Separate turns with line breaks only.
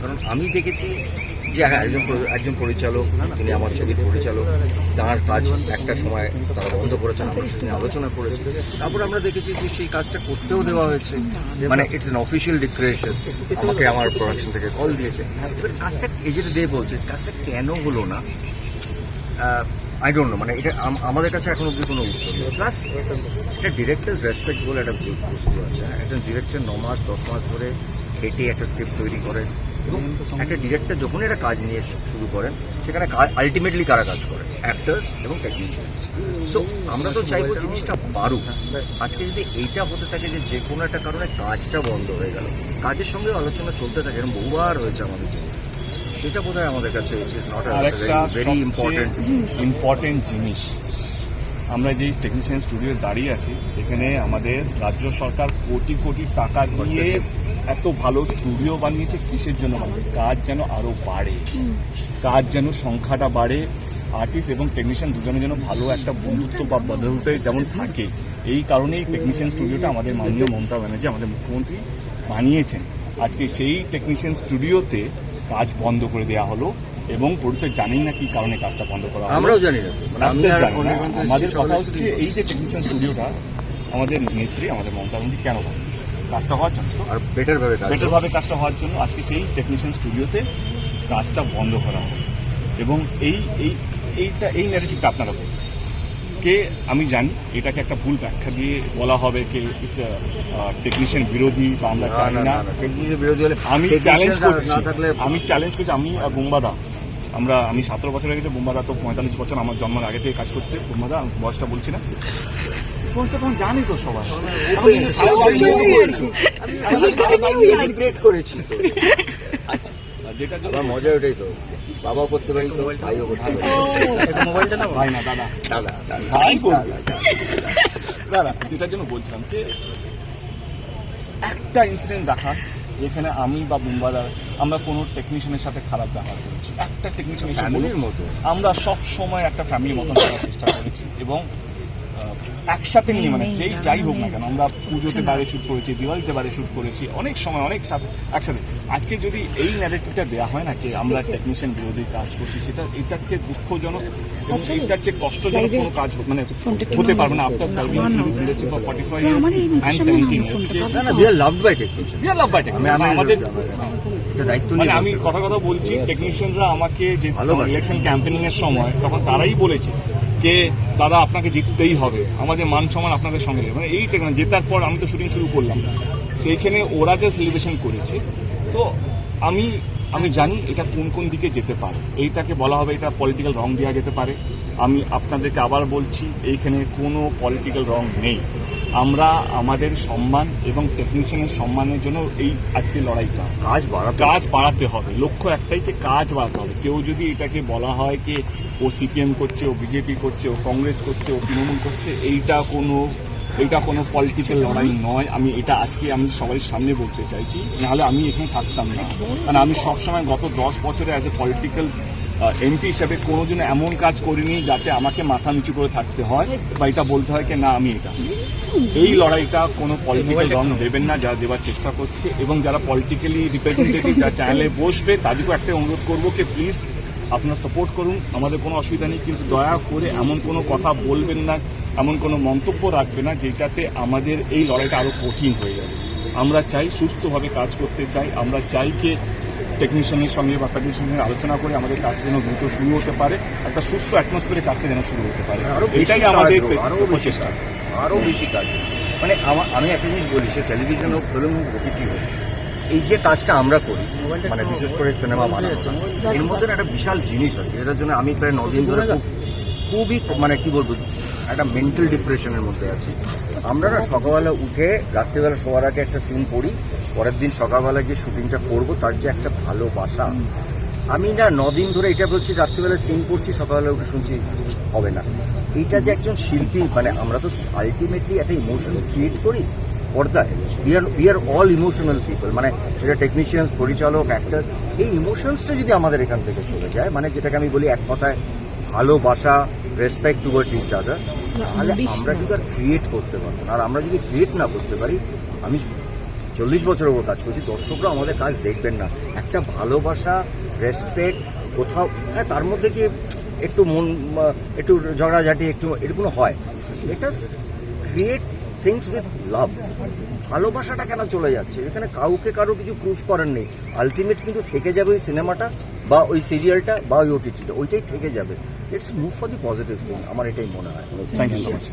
কারণ আমি দেখেছি যে হ্যাঁ একজন একজন পরিচালক, তিনি আমার ছবির পরিচালক, তার কাজ একটা সময় তারা বন্ধ করেছেন সেটা আলোচনা করেছি। তারপর আমরা দেখেছি যে সেই কাজটা করতেও দেওয়া হয়েছে। মানে ইটস এন অফিসিয়াল ডিক্লারেশন আমাকে আমার প্রোডাকশন থেকে কল দিয়েছে। এবার কাজটা এই যেটা দেব বলছে, কাজটা কেন হলো না? আই ডোন্ট নো মানে এটা আমাদের কাছে এখন অব্দি কোনো উত্তর নেই। প্লাস এটা ডিরেক্টার্স রেসপেক্ট বলে একটা বস্তু আছে। একজন ডিরেক্টর ন মাস, দশ মাস ধরে খেটে একটা স্ক্রিপ্ট তৈরি করে এবং একটা ডিরেক্টর যখন একটা কাজ নিয়ে শুরু করেন সেখানে আলটিমেটলি কারা কাজ করে? অ্যাক্টার্স এবং টেকনিশিয়ানস সো আমরা তো চাইব জিনিসটা পারুক আজকে যদি এইটা হতে থাকে যে যে কোনো একটা কারণে কাজটা বন্ধ হয়ে গেল কাজের সঙ্গে আলোচনা চলতে থাকে এরকম বহুবার হয়েছে আমাদের জীবনে। সেটা বোধহয় আমাদের কাছে is not very important
important জিনিস। আমরা যেই টেকনিশিয়ান স্টুডিও দাঁড়িয়ে আছি সেখানে আমাদের রাজ্য সরকার কোটি কোটি টাকা দিয়ে এত ভালো স্টুডিও বানিয়েছে কিসের জন্য বানিয়েছে? কাজ যেন আরও বাড়ে। কাজ যেন সংখ্যাটা বাড়ে আর্টিস্ট এবং টেকনিশিয়ান দুজনের যেন ভালো একটা বন্ধুত্ব বা বদলতে যেমন থাকে। এই কারণেই টেকনিশিয়ান স্টুডিওটা আমাদের মাননীয় মমতা ব্যানার্জি আমাদের মুখ্যমন্ত্রী বানিয়েছেন। আজকে সেই টেকনিশিয়ান স্টুডিওতে কাজ বন্ধ করে দেওয়া হলো এবং প্রডিউসার জানেন না কি কারণে কাজটা বন্ধ করা হলো।
আমরাও জানি না। মানে
আমাদের কথা হচ্ছে এই যে টেকনিশিয়ান স্টুডিওটা আমাদের নেত্রী আমাদের মমতা ব্যানার্জি কেন বন্ধ? কাজটা হওয়ার জন্য।
আর বেটার ভাবে
বেটার ভাবে কাজটা হওয়ার জন্য আজকে সেই টেকনিশিয়ান স্টুডিওতে কাজটা বন্ধ করা হবে এবং এই এই এইটা এই ন্যারেটিভটা আপনারা বলুন। কে আমি জানি এটাকে একটা ভুল ব্যাখ্যা দিয়ে বলা হবে কে ইটস টেকনিশিয়ান বিরোধী বা আমরা চাই না
টেকনিশিয়ান বিরোধী হলে
আমি চ্যালেঞ্জ করছি। আমি চ্যালেঞ্জ করছি আমি বুম্বাদা আমরা আমি সতেরো বছর আগে বুম্বাদা তো পঁয়তাল্লিশ বছর আমার জন্মের আগে থেকে কাজ করছে। বুম্বাদা বয়সটা বলছি না। বয়সটা তখন জানি তো সবাই আচ্ছা আর যেটার জন্য
মজা ওটাই তো। বাবাও করতে পারি তো ভাইও করতে পারি।
মোবাইলটা না ভাই না দাদা।
দাদা দাদা।
ভাই যেটার জন্য বলছিলাম যে একটা ইনসিডেন্ট দেখা। যেখানে আমি বা বুম্বাদার আমরা কোনো টেকনিশিয়ানের সাথে খারাপ ব্যবহার করেছি। একটা টেকনিশিয়ান আমরা সব সময় একটা ফ্যামিলির মতন করার চেষ্টা করেছি এবং একসাথে নিয়ে মানে যেই যাই হোক না কেন আমরা পুজোতে বাইরে শুট করেছি দিওয়ালিতে বাইরে শুট করেছি অনেক সময় অনেক সাথে একসাথে। আজকে যদি এই ন্যারেটিভটা দেওয়া হয় না কি আমরা টেকনিশিয়ান বিরোধী কাজ করছি সেটা এটার চেয়ে দুঃখজনক এবং এটার চেয়ে কষ্টজনক কোনো কাজ মানে হতে পারবে না after serving industry for forty five years and seventeen
না we are loved by technician
are loved by
আমি
আমাদের
দায়িত্ব
মানে
নিয়ে
আমি কথা কথা বলছি টেকনিশিয়ানরা আমাকে যে। ইলেকশন ক্যাম্পেনিং এর সময় তখন তারাই বলেছে যে দাদা আপনাকে জিততেই হবে। আমাদের মান সম্মান আপনাদের সঙ্গে মানে এই টেকনিক জেতার পর আমি তো শুটিং শুরু করলাম। সেইখানে ওরা যে সেলিব্রেশন করেছে, তো আমি আমি জানি এটা কোন কোন দিকে যেতে পারে। এইটাকে বলা হবে এটা পলিটিক্যাল রং দেওয়া যেতে পারে। আমি আপনাদেরকে আবার বলছি, এইখানে কোনো পলিটিক্যাল রং নেই। আমরা আমাদের সম্মান এবং টেকনিশিয়ানের সম্মানের জন্য এই আজকে লড়াইটা।
কাজ বাড়াতে
কাজ বাড়াতে হবে। লক্ষ্য একটাই যে কাজ বাড়াতে হবে। কেউ যদি এটাকে বলা হয় কি ও সিপিএম করছে ও বিজেপি করছে ও কংগ্রেস করছে ও তৃণমূল করছে এইটা কোনো এইটা কোনো পলিটিক্যাল লড়াই নয়। আমি এটা আজকে আমি সবাই সামনে বলতে চাইছি। নাহলে আমি এখানে থাকতাম না। কারণ আমি সবসময় গত দশ বছরে অ্যাজ এ পলিটিক্যাল এমপি হিসাবে কোনোদিনও এমন কাজ করিনি যাতে আমাকে মাথা নিচু করে থাকতে হয় বা এটা বলতে হয় কি না আমি এটা। এই লড়াইটা কোনো পলিটিক্যাল রং দেবেন না যারা দেওয়ার চেষ্টা করছে এবং যারা পলিটিক্যালি রিপ্রেজেন্টেটিভ যা চ্যানেলে বসবে তাদেরকেও একটা অনুরোধ করব কি প্লিজ আপনার সাপোর্ট করুন। আমাদের কোনো অসুবিধা নেই কিন্তু দয়া করে এমন কোনো কথা বলবেন না এমন কোনো মন্তব্য রাখবে না যেটাতে আমাদের এই লড়াইটা আরও কঠিন হয়ে যাবে। আমরা চাই সুস্থভাবে কাজ করতে চাই। আমরা চাই কি টেকনিশিয়ানের সঙ্গে বা ফেডারেশনের সঙ্গে আলোচনা করে আমাদের কাজটা যেন দ্রুত শুরু হতে পারে একটা সুস্থ অ্যাটমসফিয়ারে কাজটা যেন শুরু হতে পারে। এটাই আমাদের প্রচেষ্টা।
কাজ হোক, আরও বেশি কাজ মানে আমি একটা জিনিস বলি সে টেলিভিশন হোক ফিল্ম হোক ওটিটি হোক এই যে কাজটা আমরা করি মানে বিশেষ করে সিনেমা বানানো এর মধ্যে একটা বিশাল জিনিস আছে এটার জন্য আমি প্রায় নদিন ধরে খুবই মানে কি বলব একটা মেন্টাল ডিপ্রেশনের মধ্যে আছি। আমরা না সকালবেলা উঠে, রাত্রিবেলা শোয়ার আগে একটা সিন পড়ি, পরের দিন সকালবেলা গিয়ে শুটিংটা করব, তার যে একটা ভালোবাসা আমি না নদিন ধরে এটা বলছি, রাত্রিবেলা সিন করছি সকালবেলা উঠে শুনছি, হবে না। এইটা যে একজন শিল্পী মানে আমরা তো আলটিমেটলি একটা ইমোশনস ক্রিয়েট করি পর্দায়। We are we are all emotional people মানে সেটা টেকনিশিয়ানস পরিচালক অ্যাক্টর এই ইমোশনসটা যদি আমাদের এখান থেকে চলে যায় মানে যেটাকে আমি বলি এক কথায় ভালোবাসা রেসপেক্ট টুয়ার্ডস ইচ আদার তাহলে আমরা যদি আর ক্রিয়েট করতে পারব না আর আমরা যদি ক্রিয়েট না করতে পারি আমি চল্লিশ বছরের ওপর কাজ করছি দর্শকরা আমাদের কাজ দেখবেন না। একটা ভালোবাসা রেসপেক্ট কোথাও হ্যাঁ তার মধ্যে কি একটু মন একটু ঝগড়াঝাটি একটু এরকম হয়। এটা ক্রিয়েট থিংস উইথ লাভ ভালোবাসাটা কেন চলে যাচ্ছে? এখানে কাউকে কারও কিছু প্রুফ করার নেই। আলটিমেট কিন্তু থেকে যাবে ওই সিনেমাটা বা ওই সিরিয়ালটা বা ওই ওটিটিটা ওইটাই থেকে যাবে। It's move for the positive thing আমার এটাই মনে হয়।
Thank you so much